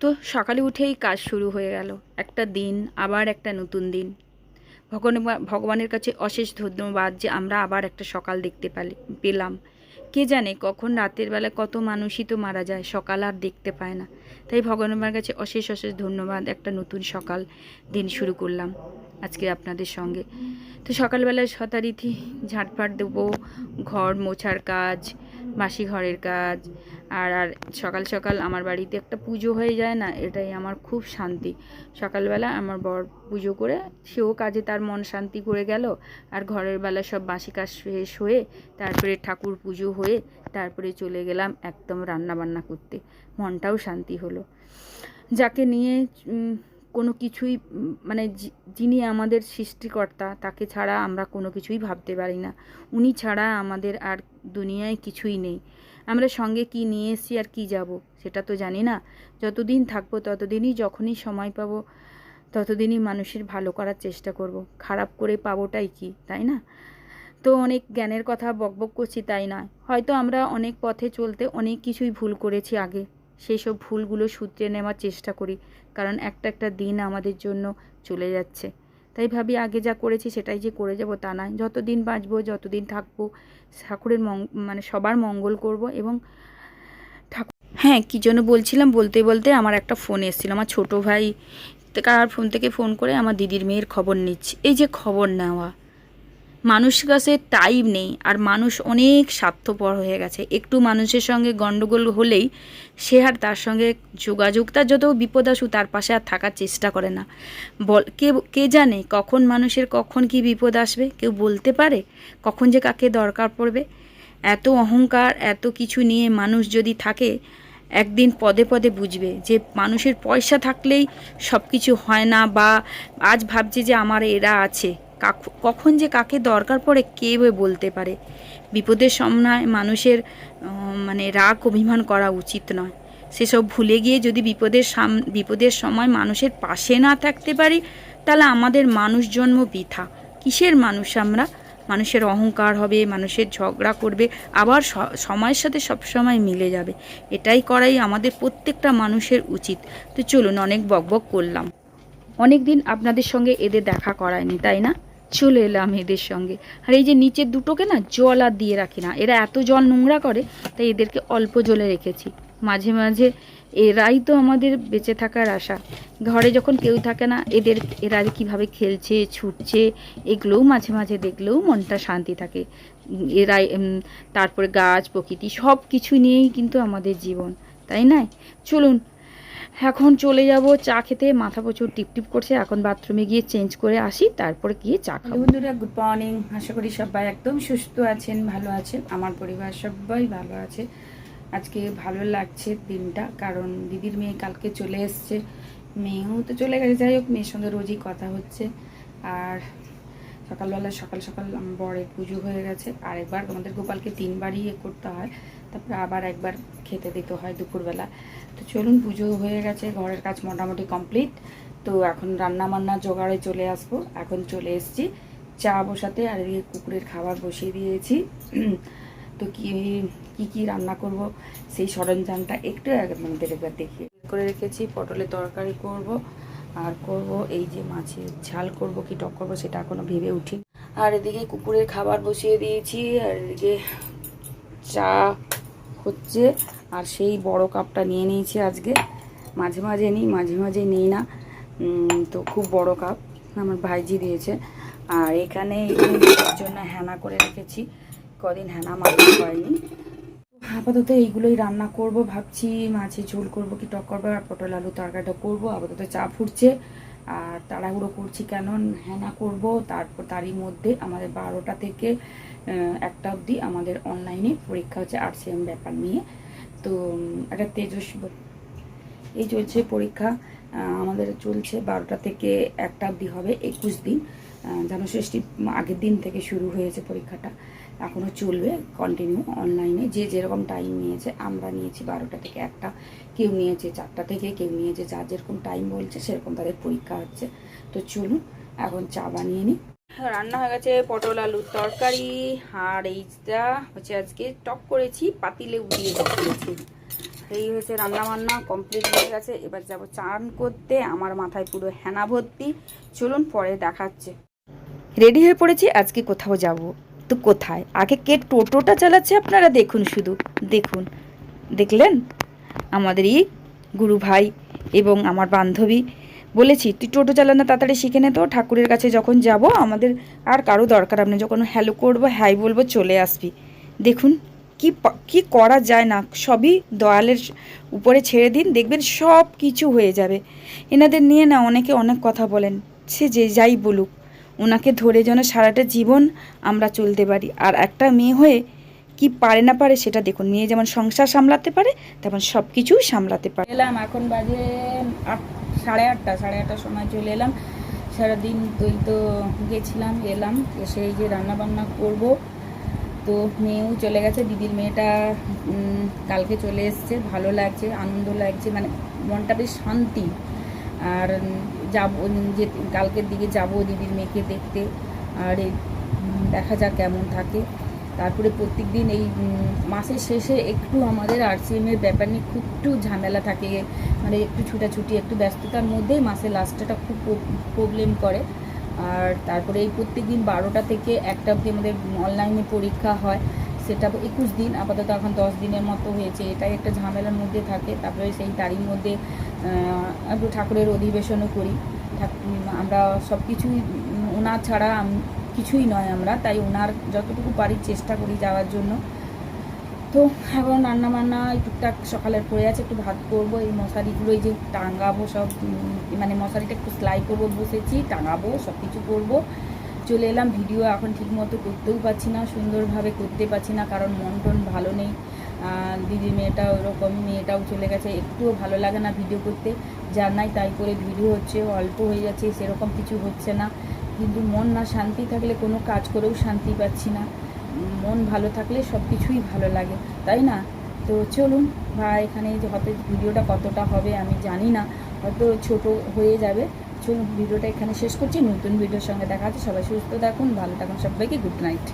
তো সকালে উঠেই কাজ শুরু হয়ে গেল। একটা দিন, আবার একটা নতুন দিন। ভগবান ভগবানের কাছে অশেষ ধন্যবাদ যে আমরা আবার একটা সকাল দেখতে পালি পেলাম। কে জানে কখন রাতের বেলা কত মানুষই তো মারা যায়, সকাল আর দেখতে পায় না। তাই ভগবানের কাছে অশেষ অশেষ ধন্যবাদ। একটা নতুন সকাল দিন শুরু করলাম। আজকে আপনাদের সঙ্গে। তো সকালবেলায় যথারীতি ঝাঁটফাট দেবো, ঘর মোছার কাজ বাসি ঘরের কাজ, আর আর সকাল সকাল আমার বাড়িতে একটা পুজো হয়ে যায় না, এটাই আমার খুব শান্তি। সকালবেলা আমার বর পুজো করে সেও কাজে তার মন শান্তি করে গেল, আর ঘরের বেলা সব বাসি কাজ শেষ হয়ে তারপরে ঠাকুর পুজো হয়ে তারপরে চলে গেলাম একদম রান্না বান্না করতে। মনটাও শান্তি হলো। যাকে নিয়ে কোনো কিছুই মানে যিনি আমাদের সৃষ্টিকর্তা, তাকে ছাড়া আমরা কোনো কিছুই ভাবতে পারি না। উনি ছাড়া আমাদের আর দুনিয়ায় কিছুই নেই। আমরা সঙ্গে কি নিয়ে এসেছি আর কি যাব, সেটা তো জানি না। যতদিন থাকব, ততদিনই যখনই সময় পাবো, ততদিনই মানুষের ভালো করার চেষ্টা করব। খারাপ করে পাবোটাই কি, তাই না? তো অনেক জ্ঞানের কথা বকবক করছি, তাই না হয়তো আমরা অনেক পথে চলতে অনেক কিছুই ভুল করেছি আগে। সেই সব ভুলগুলো শুধরে নেওয়ার চেষ্টা করি, কারণ একটা একটা দিন আমাদের জন্য চলে যাচ্ছে। তাই ভাবি, আগে যা করেছি সেটাই যে করে যাব তা নয়। যতদিন বাঁচবো, যতদিন থাকব, ঠাকুরের মং মানে সবার মঙ্গল করব এবং ঠাকুর হ্যাঁ কী জন্য বলছিলাম? বলতে বলতে আমার একটা ফোন এসেছিল। আমার ছোটো ভাই কার ফোন থেকে ফোন করে আমার দিদির মেয়ের খবর নিচ্ছি। এই যে খবর নেওয়া মানুষের কাছে টাইম নেই আর মানুষ অনেক স্বার্থপর হয়ে গেছে। একটু মানুষের সঙ্গে গণ্ডগোল হলেই সে আর তার সঙ্গে যোগাযোগ, তার যত বিপদ আসুক, তার পাশে আর থাকার চেষ্টা করে না। বল, কে কে জানে কখন মানুষের কখন কি বিপদ আসবে? কেউ বলতে পারে? কখন যে কাকে দরকার পড়বে? এত অহংকার, এত কিছু নিয়ে মানুষ যদি থাকে, একদিন পদে পদে বুঝবে যে মানুষের পয়সা থাকলেই সব কিছু হয় না বা আজ ভাবছে যে আমার এরা আছে। কখন যে কাকে দরকার পড়ে কে বলতে পারে। বিপদের সময় মানুষের মানে রাগ, অভিমান করা উচিত নয়। সেসব ভুলে গিয়ে যদি বিপদের সাম, বিপদের সময় মানুষের পাশে না থাকতে পারি, তাহলে আমাদের মানুষ জন্ম বৃথা। কিসের মানুষ আমরা? মানুষের অহংকার হবে, মানুষের ঝগড়া করবে, আবার সময়ের সাথে সবসময় মিলে যাবে। এটাই করাই আমাদের প্রত্যেকটা মানুষের উচিত। তো চলুন, অনেক বকবক করলাম। অনেক দিন আপনাদের সঙ্গে এদের দেখা করায়নি, তাই না? চলে এলাম এদের সঙ্গে। আর এই যে নিচের দুটোকে না জল আর দিয়ে রাখি না, এরা এত জল নোংরা করে, তাই এদেরকে অল্প জলে রেখেছি। মাঝে মাঝে এরাই তো আমাদের বেঁচে থাকার আশা। ঘরে যখন কেউ থাকে না, এদের, এরা কীভাবে খেলছে, ছুটছে, এগুলোও মাঝে মাঝে দেখলেও মনটা শান্তি থাকে। এরাই তারপরে গাছ, প্রকৃতি সব কিছু নিয়েই কিন্তু আমাদের জীবন, তাই না চলুন এখন চলে যাব চা খেতে। মাথা প্রচুর টিপটিপ করছে। এখন বাথরুমে গিয়ে চেঞ্জ করে আসি, তারপরে গিয়ে চা খাব। বন্ধুরা, গুড মর্নিং। আশা করি সবাই একদম সুস্থ আছেন, ভালো আছেন। আমার পরিবার সবাই ভালো আছে। আজকে ভালো লাগছে দিনটা, কারণ দিদির মেয়ে কালকে চলে এসছে। মেয়েও তো চলে গেছে, যাই হোক, মেয়ের সঙ্গে রোজই কথা হচ্ছে। আর সকালবেলা সকাল সকাল বরের পুজো হয়ে গেছে। আর একবার আমাদের গোপালকে তিনবারই ইয়ে করতে হয়। তারপরে আবার একবার খেতে দিতে হয় দুপুরবেলা। তো চলুন, পুজো হয়ে গেছে, ঘরের কাজ মোটামুটি কমপ্লিট। তো এখন রান্না বান্না জোগাড়ে চলে আসব। এখন চলে এসেছি চা বসাতে, আর এদিকে কুকুরের খাবার বসিয়ে দিয়েছি। তো কি কি কি রান্না করব সেই সরঞ্জামটা একটু আমাদের একবার দেখি করে রেখেছি, পটলের তরকারি করব, আর করব এই যে মাছের ঝাল করব, কি টক করব সেটা এখনও ভেবে উঠি। আর এদিকে কুকুরের খাবার বসিয়ে দিয়েছি, আর এদিকে চা হচ্ছে। আর সেই বড় কাপটা নিয়ে নিয়েছি আজকে। মাঝে মাঝে নিই, মাঝে মাঝে নিই না। তো খুব বড় কাপ আমার ভাইজি দিয়েছে। আর এখানে জন্য হ্যানা করে রেখেছি। কদিন হ্যানা মাখা হয়নি। আপাতত এইগুলোই রান্না করব ভাবছি। মাছের ঝোল করব কি টক করব আর পটল আলু তরকারিটা করব। আপাতত চা ফুটছে। আর তাড়াহুড়ো করছি কেন? হেনা করব। তারপর তারই মধ্যে আমাদের বারোটা থেকে একটা অবধি আমাদের অনলাইনে পরীক্ষা হচ্ছে আরসিএম ব্যাপার নিয়ে। তো একটা তেজস্বী এই চলছে পরীক্ষা। আমাদের চলছে বারোটা থেকে একটা অবধি হবে, একুশ দিন। জানুষষ্ঠী আগের দিন থেকে শুরু হয়েছে পরীক্ষাটা। এখনও চলবে কন্টিনিউ অনলাইনে যে যেরকম টাইম নিয়েছে আমরা নিয়েছি বারোটা থেকে একটা। কেউ নিয়েছে চারটা থেকে কেউ নিয়েছে যার যেরকম টাইম বলছে সেরকম তাদের পরীক্ষা হচ্ছে। তো চলুন এখন চা বানিয়ে নিই রান্না হয়ে গেছে পটল আলুর তরকারি। আর এইটা হচ্ছে আজকে টক করেছি পাতিলে উড়িয়ে দিয়েছি। এই হচ্ছে রান্না বান্না কমপ্লিট হয়ে গেছে। এবার যাব চান করতে। আমার মাথায় পুরো হেনা ভর্তি। চলুন পরে দেখাচ্ছে। রেডি হয়ে পড়েছি আজকে কোথাও যাব। তো কোথায়? আগে কে টোটোটা চালাচ্ছে আপনারা? দেখুন শুধু। দেখুন। দেখলেন? আমাদেরই গুরু ভাই এবং আমার বান্ধবী। বলেছি, তুই টোটো চালানো তাড়াতাড়ি শিখে নে তো। ঠাকুরের কাছে যখন যাব, আমাদের আর কারও দরকার আপনি যখন হ্যালো করব হ্যাই বলব, চলে আসবি। দেখুন, কি কি করা যায় না। সবই দয়ালের উপরে ছেড়ে দিন, দেখবেন সব কিছু হয়ে যাবে। এনাদের নিয়ে না অনেকে অনেক কথা বলেন। সে যে যাই বলুক। ওনাকে ধরে যেন সারাটা জীবন আমরা চলতে পারি। আর একটা মেয়ে হয়ে কি পারে না পারে সেটা দেখুন। মেয়ে যেমন সংসার সামলাতে পারে, তেমন সব কিছুই সামলাতে পারে। এলাম, এখন বাজে আট, সাড়ে আটটা, সাড়ে আটটার সময় চলে এলাম। সারাদিন তুই তো গেছিলাম, এলাম, এসে যে রান্না বান্না করব। তো মেয়েও চলে গেছে, দিদির মেয়েটা কালকে চলে এসছে। ভালো লাগছে, আনন্দ লাগছে মানে মনটা বেশ শান্তি। আর যাব, যে কালকের দিকে যাব দিদির মেয়েকে দেখতে। আর দেখা যাক কেমন থাকে। তারপরে প্রত্যেক দিন এই মাসের শেষে একটু আমাদের আরসিএমের ব্যাপার নিয়ে খুব একটু ঝামেলা থাকে। মানে একটু ছুটাছুটি, একটু ব্যস্ততার মধ্যেই মাসের লাস্টটা খুব প্রবলেম করে। আর তারপরে এই প্রত্যেক দিন বারোটা থেকে একটা অবধি আমাদের অনলাইনে পরীক্ষা হয়। সেটা একুশ দিন, আপাতত এখন দশ দিনের মতো হয়েছে। এটাই একটা ঝামেলার মধ্যে থাকে। তারপরে সেই তারই মধ্যে একটু ঠাকুরের অধিবেশনও করি। আমরা সব কিছুই ওনার ছাড়া কিছুই নয় আমরা। তাই ওনার যতটুকু পারি চেষ্টা করি যাওয়ার জন্য। তো এখন রান্না বান্না টুকটাক সকালের পড়ে আছে। একটু ভাত করব। এই মশারিগুলো এই যে টাঙাবো সব মানে মশারিটা একটু সেলাই করব, বসেছি। টাঙাবো সব কিছু করব। চলে এলাম। ভিডিও এখন ঠিক মতো করতেও পারছি না, সুন্দরভাবে করতে পারছি না, কারণ মন টন ভালো নেই। দিদি মেয়েটা ওরকম, মেয়েটাও চলে গেছে। একটুও ভালো লাগে না ভিডিও করতে। যার নাই তাই করে ভিডিও হচ্ছে, অল্প হয়ে যাচ্ছে, সেরকম কিছু হচ্ছে না। কিন্তু মন না শান্তি থাকলে কোনো কাজ করেও শান্তি পাচ্ছি না। মন ভালো থাকলে সব কিছুই ভালো লাগে, তাই না? তো চলুন, বা এখানে হয়তো ভিডিওটা কতটা হবে আমি জানি না। হয়তো ছোট হয়ে যাবে। চলুন ভিডিওটা এখানে শেষ করছি। নতুন ভিডিওর সঙ্গে দেখা হচ্ছে। সবাই সুস্থ থাকুন, ভালো থাকুন সবাইকে। Good night